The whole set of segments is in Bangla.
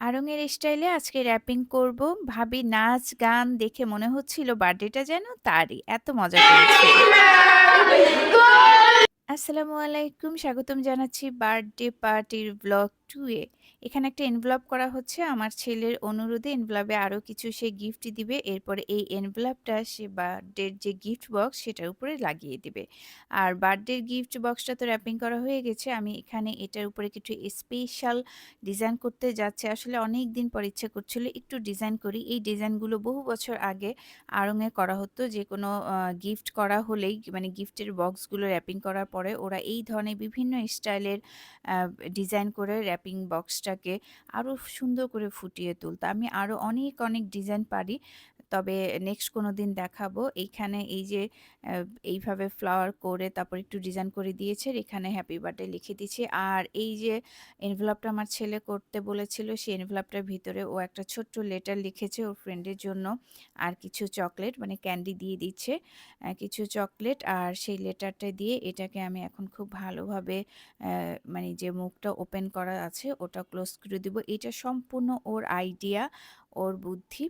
আড়ং-এর স্টাইলে আজকে র‍্যাপিং করব। ভাবি নাচ, গান দেখে মনে হচ্ছিল বার্থডেটা যেন তারই। এত মজা করেছিল। আসসালামু আলাইকুম। স্বাগতম জানাচ্ছি বার্থডে পার্টির ব্লগ 2 এ। এখানে একটা এনভেলপ করা হচ্ছে। আমার ছেলের অনুরোধে এনভেলপে আরও কিছু সে গিফট দিবে। এরপরে এই এনভেলপটা সে বার্থডের যে গিফট বক্স সেটার উপরে লাগিয়ে দিবে। আর বার্থডের গিফট বক্সটা তো র‍্যাপিং করা হয়ে গেছে। আমি এখানে এটার উপরে কিছু স্পেশাল ডিজাইন করতে যাচ্ছি। আসলে অনেক দিন পর ইচ্ছে করছিল একটু ডিজাইন করি। এই ডিজাইনগুলো বহু বছর আগে আড়ং-এ করা হতো। যে কোনো গিফট করা হলেই মানে গিফটের বক্সগুলো র‍্যাপিং করার পরে ওরা এই ধরনের বিভিন্ন স্টাইলের ডিজাইন করে র‍্যাপিং বক্সটাকে আরও সুন্দর করে ফুটিয়ে তুলতো। আমি আরও অনেক, অনেক ডিজাইন পারি। তবে নেক্সট কোনো দিন দেখাবো। এইখানে এই যে এইভাবে ফ্লাওয়ার করে তারপর একটু ডিজাইন করে দিয়েছে। এখানে হ্যাপি বার্থডে লিখে দিয়েছি। আর এই যে এনভেলপটা আমার ছেলে করতে বলেছিল সেই এনভেলপটার ভিতরে ও একটা ছোট্ট লেটার লিখেছে ওর ফ্রেন্ডের জন্য। আর কিছু চকলেট মানে ক্যান্ডি দিয়ে দিচ্ছে। কিছু চকলেট আর সেই লেটারটা দিয়ে এটাকে আমি এখন খুব ভালোভাবে মানে যে মুখটা ওপেন করা আছে ওটা ক্লোজ করে দিব। এটা সম্পূর্ণ ওর আইডিয়া, ওর বুদ্ধি।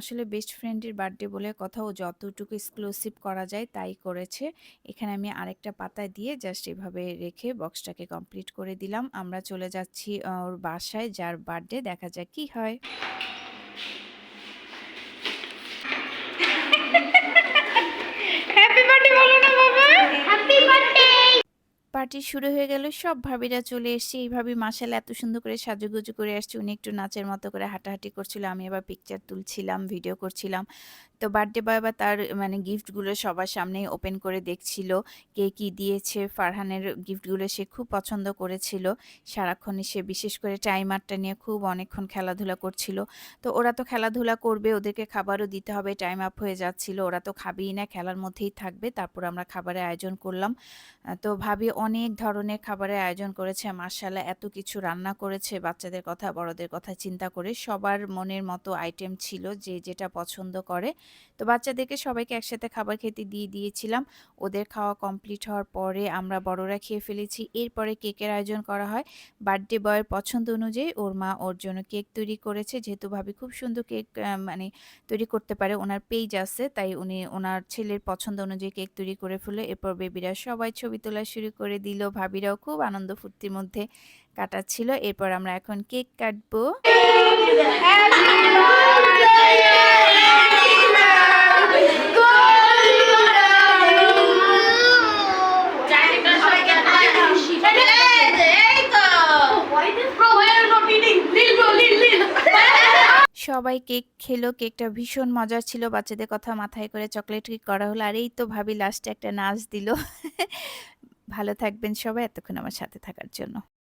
আসলে বেস্ট ফ্রেন্ডের বার্থডে বলে কথা ও যতটুকু এক্সক্লুসিভ করা যায় তাই করেছে। এখানে আমি আরেকটা পাতা দিয়ে জাস্ট এভাবে রেখে বক্সটাকে কমপ্লিট করে দিলাম। আমরা চলে যাচ্ছি ওর বাসায়, যার বার্থডে দেখা যাক কী হয়। হ্যাপি বার্থডে বলো না বাবা হ্যাপি বার্থডে পার্টি শুরু হয়ে গেল। সব ভাবিরা চলে এসছে। এই ভাবি মাশাআল্লাহ এত সুন্দর করে সাজুগুজু করে আসছে। উনি একটু নাচের মতো করে হাঁটাহাঁটি করছিল। আমি আবার পিকচার তুলছিলাম, ভিডিও করছিলাম। তো বার্থডে বয় বা তার মানে গিফটগুলো সবার সামনেই ওপেন করে দেখছিল। কে কি দিয়েছে। ফারহানের গিফটগুলো সে খুব পছন্দ করেছিল। সারাক্ষণই সে বিশেষ করে টাইমারটা নিয়ে খুব অনেকক্ষণ খেলাধুলা করছিল। তো ওরা তো খেলাধুলা করবে, ওদেরকে খাবারও দিতে হবে। টাইম আপ হয়ে যাচ্ছিল। ওরা তো খাবেই না, খেলার মধ্যেই থাকবে। তারপর আমরা খাবারের আয়োজন করলাম। তো ভাবি অনেক ধরনের খাবারের আয়োজন করেছে। মাশাআল্লাহ এত কিছু রান্না করেছে বাচ্চাদের কথা, বড়দের কথা চিন্তা করে। সবার মনের মতো আইটেম ছিল যে যেটা পছন্দ করে। তো বাচ্চাদেরকে সবাইকে একসাথে খাবার খেতে দিয়ে দিয়েছিলাম। ওদের খাওয়া কমপ্লিট হওয়ার পরে আমরা বড়রা খেয়ে ফেলেছি। এরপরে কেকের আয়োজন করা হয়। বার্থডে বয়ের পছন্দ অনুযায়ী ওর মা ওর জন্য কেক তৈরি করেছে। যেহেতু ভাবি খুব সুন্দর কেক মানে তৈরি করতে পারে। ওনার পেজ আছে। তাই উনি ওনার ছেলের পছন্দ অনুযায়ী কেক তৈরি করে ফেলল। এরপর বেবিরা সবাই ছবি তোলা শুরু করে দিল। ভাবিরাও খুব আনন্দ ফুর্তির মধ্যে কাটাচ্ছিল। এরপর আমরা এখন কেক কাটবো। সবাই কেক খেলো। কেকটা ভীষণ মজার ছিল। বাচ্চাদের কথা মাথায় করে চকলেট কেক করা হলো। আর এই তো ভাবি লাস্টে একটা নাচ দিল। ভালো থাকবেন সবাই, এতক্ষণ আমার সাথে থাকার জন্য।